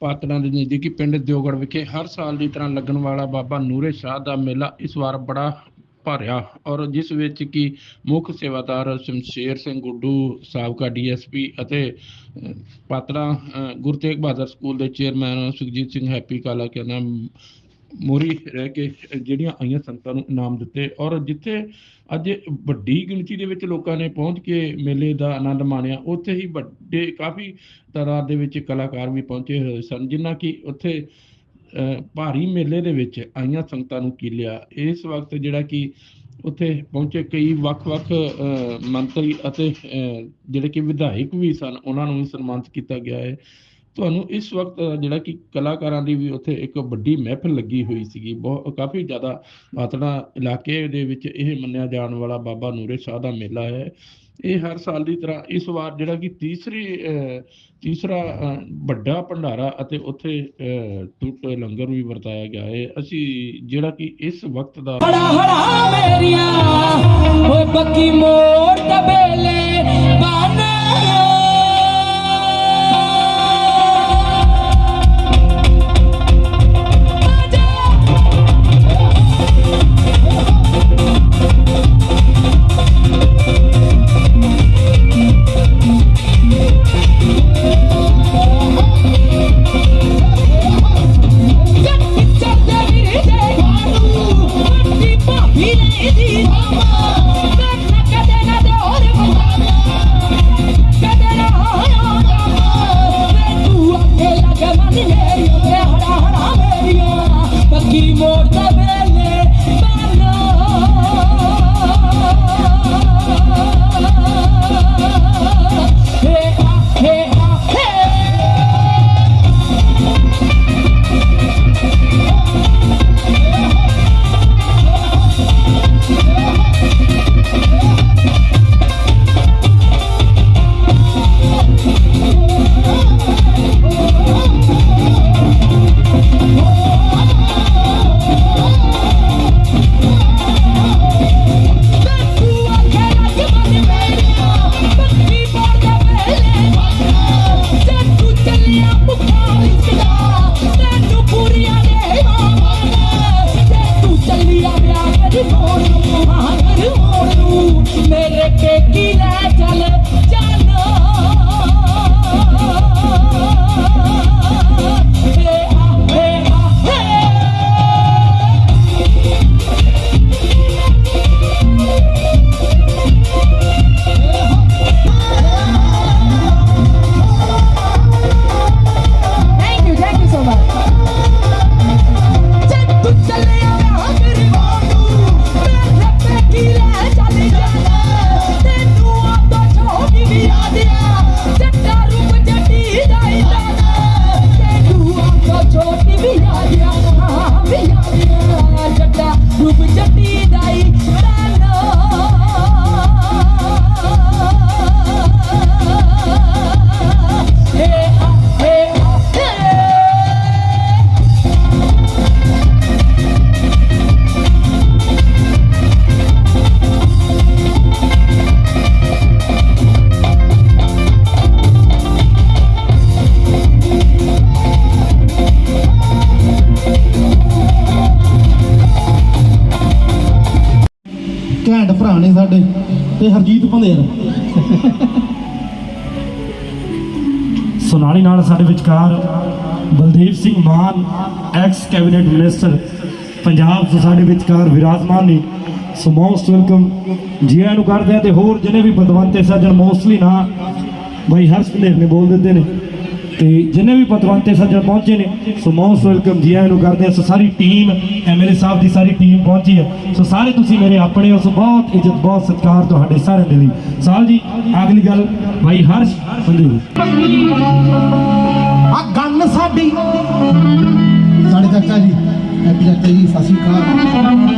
ਪਾਤੜਾਂ ਦੇ ਨਜ਼ਦੀਕੀ ਪਿੰਡ ਦਿਓਗੜ ਵਿਖੇ ਹਰ ਸਾਲ ਦੀ ਤਰ੍ਹਾਂ ਲੱਗਣ ਵਾਲਾ ਬਾਬਾ ਨੂਰੇ ਸ਼ਾਹ ਦਾ ਮੇਲਾ ਇਸ ਵਾਰ ਬੜਾ ਭਰਿਆ ਔਰ ਜਿਸ ਵਿੱਚ ਕਿ ਮੁੱਖ ਸੇਵਾਦਾਰ ਸ਼ਮਸ਼ੇਰ ਸਿੰਘ ਗੁੱਡੂ ਸਾਬਕਾ ਡੀਐਸਪੀ ਅਤੇ ਅਹ, ਅਹ, ਗੁਰੂ ਤੇਗ ਬਹਾਦਰ ਸਕੂਲ ਦੇ ਚੇਅਰਮੈਨ ਸੁਖਜੀਤ ਸਿੰਘ ਹੈਪੀ ਕਾਲਾ ਕਹਿੰਦਾ ਮੋਰੀ ਰਹਿ ਕੇ ਜਿਹੜੀਆਂ ਆਈਆਂ ਸੰਗਤਾਂ ਨੂੰ ਇਨਾਮ ਦਿੱਤੇ ਔਰ ਜਿੱਥੇ ਅੱਜ ਵੱਡੀ ਗਿਣਤੀ ਦੇ ਵਿੱਚ ਲੋਕਾਂ ਨੇ ਪਹੁੰਚ ਕੇ ਮੇਲੇ ਦਾ ਆਨੰਦ ਮਾਣਿਆ ਉੱਥੇ ਹੀ ਵੱਡੇ ਕਾਫੀ ਤਾਦਾਦ ਦੇ ਵਿੱਚ ਕਲਾਕਾਰ ਵੀ ਪਹੁੰਚੇ ਹੋਏ ਸਨ ਜਿਨ੍ਹਾਂ ਕਿ ਉੱਥੇ ਅਹ, ਭਾਰੀ ਮੇਲੇ ਦੇ ਵਿੱਚ ਆਈਆਂ ਸੰਗਤਾਂ ਨੂੰ ਕੀਲਿਆ ਇਸ ਵਕਤ ਜਿਹੜਾ ਕਿ ਉੱਥੇ ਪਹੁੰਚੇ ਕਈ ਵੱਖ-ਵੱਖ ਅਹ, ਮੰਤਰੀ ਅਤੇ ਅਹ, ਜਿਹੜੇ ਕਿ ਵਿਧਾਇਕ ਵੀ ਸਨ ਉਹਨਾਂ ਨੂੰ ਵੀ ਸਨਮਾਨਿਤ ਕੀਤਾ ਗਿਆ ਹੈ। ਤੁਹਾਨੂੰ ਇਸ ਵਕਤ ਜਿਹੜਾ ਕਿ ਕਲਾਕਾਰਾਂ ਦੀ ਵੀ ਉੱਥੇ ਇੱਕ ਵੱਡੀ ਮਹਿਫਲ ਲੱਗੀ ਹੋਈ ਸੀਗੀ। ਬਹੁਤ ਕਾਫੀ ਜ਼ਿਆਦਾ ਮਾਤੜਾ ਇਲਾਕੇ ਦੇ ਵਿੱਚ ਇਹ ਮੰਨਿਆ ਜਾਣ ਵਾਲਾ ਬਾਬਾ ਨੂਰੇ ਸ਼ਾਹ ਦਾ ਮੇਲਾ ਹੈ। ਇਹ ਹਰ ਸਾਲ ਦੀ ਤਰ੍ਹਾਂ ਇਸ ਵਾਰ ਜਿਹੜਾ ਕਿ ਤੀਸਰੀ ਅਹ, ਤੀਸਰਾ ਵੱਡਾ ਭੰਡਾਰਾ ਅਤੇ ਉੱਥੇ ਅਹ, ਟੁੱਟ ਲੰਗਰ ਵੀ ਵਰਤਾਇਆ ਗਿਆ ਹੈ। ਅਸੀਂ ਜਿਹੜਾ ਕਿ ਇਸ ਵਕਤ ਦਾ ਹੜਾ ਹੜਾ ਮੇਰੀਆਂ ਓਏ ਬੱਕੀ ਮੋੜ ਤਬੇਲੇ ਬਨ ਮੇਰੇ ਘੈਂਟ ਭਰਾ ਨੇ ਸਾਡੇ ਤੇ ਹਰਜੀਤ ਭੰਦੇਰ। ਸੁਨਾਲੀ ਨਾਲ ਸਾਡੇ ਵਿਚਕਾਰ Baldev Singh Mann ex cabinet minister Punjab ਤੋਂ ਸਾਡੇ ਵਿਚਕਾਰ ਵਿਰਾਜਮਾਨ ਨੇ। ਸੋ ਮੋਸਟ ਵੈਲਕਮ ਜੀਆਂ ਨੂੰ ਕਰਦੇ ਆ ਤੇ ਹੋਰ ਜਿਹਨੇ ਵੀ ਬਦਵੰਤੇ ਸੱਜਣ ਮੋਸਟਲੀ ਨਾ, ਬਾਈ ਹਰਸ਼ ਪੰਦੇਰ ਨੇ ਬੋਲ ਦਿੱਤੇ ਨੇ। ਤੇ ਜਿੰਨੇ ਵੀ ਪਤਵੰਤੇ ਸੱਜਣ ਪਹੁੰਚੇ ਨੇ ਸੋ ਮੋਸਟ ਵੈਲਕਮ ਜੀ ਆਇਆਂ ਨੂੰ ਕਰਦੇ ਆ। ਸੋ ਸਾਰੀ ਟੀਮ ਐਮਐਲਏ ਸਾਹਿਬ ਦੀ ਸਾਰੀ ਟੀਮ ਪਹੁੰਚੀ ਹੈ ਸੋ ਸਾਰੇ ਤੁਸੀਂ ਮੇਰੇ ਆਪਣੇ ਹੋ ਸੋ ਬਹੁਤ ਇੱਜ਼ਤ ਬਹੁਤ ਸਤਿਕਾਰ ਤੁਹਾਡੇ ਸਾਰਿਆਂ ਦੇ ਲਈ। ਸਾਲ ਜੀ ਅਗਲੀ ਗੱਲ ਬਾਈ ਹਰਸ਼ ਪੰਦੇਰ ਆ ਗੰਨ ਸਾਡੀ। ਸਾਡੇ ਚਾਚਾ ਜੀ ਚਾਚਾ ਜੀ ਸਤਿ ਸ਼੍ਰੀ ਅਕਾਲ।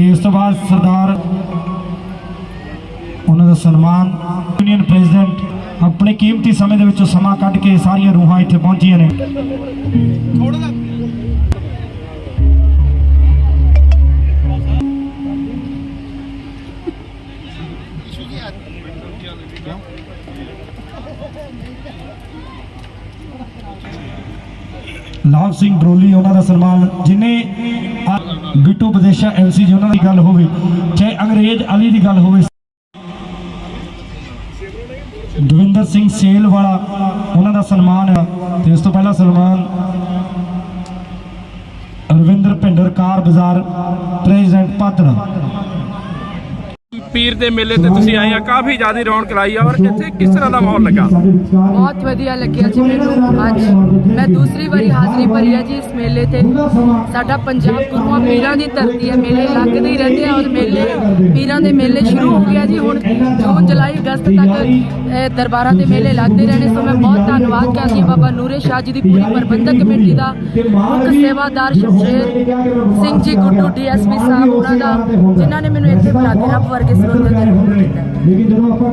ਤੇ ਇਸ ਤੋਂ ਬਾਅਦ ਸਰਦਾਰ, ਉਹਨਾਂ ਦਾ ਸਨਮਾਨ ਯੂਨੀਅਨ ਪ੍ਰੈਜ਼ੀਡੈਂਟ ਆਪਣੇ ਕੀਮਤੀ ਸਮੇਂ ਦੇ ਵਿੱਚੋਂ ਸਮਾਂ ਕੱਢ ਕੇ ਸਾਰੀਆਂ ਰੂਹਾਂ ਇੱਥੇ ਪਹੁੰਚੀਆਂ ਨੇ। ਲਾਭ ਸਿੰਘ ਡਰੋਲੀ, ਉਹਨਾਂ ਦਾ ਸਨਮਾਨ ਜਿਨੇ ਬਿੱਟੂ ਵਿਦੇਸ਼ਾ ਐਮਸੀ ਜੀ, ਉਹਨਾਂ ਦੀ ਗੱਲ ਹੋਵੇ, ਚਾਹੇ ਅੰਗਰੇਜ਼ ਅਲੀ ਦੀ ਗੱਲ ਹੋਵੇ। ਦਵਿੰਦਰ ਸਿੰਘ ਸੇਲ ਵਾਲਾ, ਉਹਨਾਂ ਦਾ ਸਨਮਾਨ ਹੈ ਤੇ ਇਸ ਤੋਂ ਪਹਿਲਾਂ ਸਨਮਾਨ ਰਵਿੰਦਰ ਭਿੰਡਰ ਕਾਰ ਬਾਜ਼ਾਰ ਪ੍ਰੈਜ਼ੀਡੈਂਟ ਪਾਤੜਾ ਪੀਰ ਦੇ ਮੇਲੇ ਤੇ ਤੁਸੀਂ ਆਏ ਆ, ਕਾਫੀ ਜ਼ਿਆਦਾ ਰੌਣਕ ਲਾਈ ਆ ਔਰ ਇੱਥੇ ਕਿਸ ਤਰ੍ਹਾਂ ਦਾ ਮਾਹੌਲ ਲੱਗਾ? ਬਹੁਤ ਵਧੀਆ ਲੱਗਿਆ ਜੀ ਮੈਨੂੰ। ਅੱਜ ਮੈਂ ਦੂਸਰੀ ਵਾਰੀ ਹਾਜ਼ਰੀ ਭਰੀ ਹੈ ਜੀ ਇਸ ਮੇਲੇ ਤੇ। ਸਾਡਾ ਪੰਜਾਬ ਗੁਰੂਆਂ ਪੀਰਾਂ ਦੀ ਧਰਤੀ ਹੈ। ਮੇਲੇ ਲੱਗਦੇ ਹੀ ਰਹਿੰਦੇ ਆ ਔਰ ਮੇਲੇ ਪੀਰਾਂ ਦੇ ਮੇਲੇ ਸ਼ੁਰੂ ਹੋ ਗਿਆ ਜੀ। ਹੁਣ ਜੂਨ, ਜੁਲਾਈ, ਅਗਸਤ ਤੱਕ ਦਰਬਾਰਾਂ ਦੇ ਮੇਲੇ ਲੱਗਦੇ ਰਹਿਣੇ ਸੋ ਮੈਂ ਬਹੁਤ ਧੰਨਵਾਦ ਕਰਦੀ ਹਾਂ ਬਾਬਾ ਨੂਰੇ ਸ਼ਾਹ ਜੀ ਦੀ ਪੂਰੀ ਪ੍ਰਬੰਧਕ ਕਮੇਟੀ ਦਾ, ਮੁੱਖ ਸੇਵਾਦਾਰ ਸ਼ਮਸ਼ੇਰ ਸਿੰਘ ਜੀ ਗੁੱਡੂ ਡੀਐਸਪੀ ਸਾਹਿਬ, ਉਹਨਾਂ ਦਾ, ਜਿਨ੍ਹਾਂ ਨੇ ਮੈਨੂੰ ਇੱਥੇ ਬੁਲਾ ਕੇ ਰੱਬ ਵਰਗੇ ਸਰੋਤ ਦੇ ਲੇਕਿਨ ਜਦੋਂ ਆਪਾਂ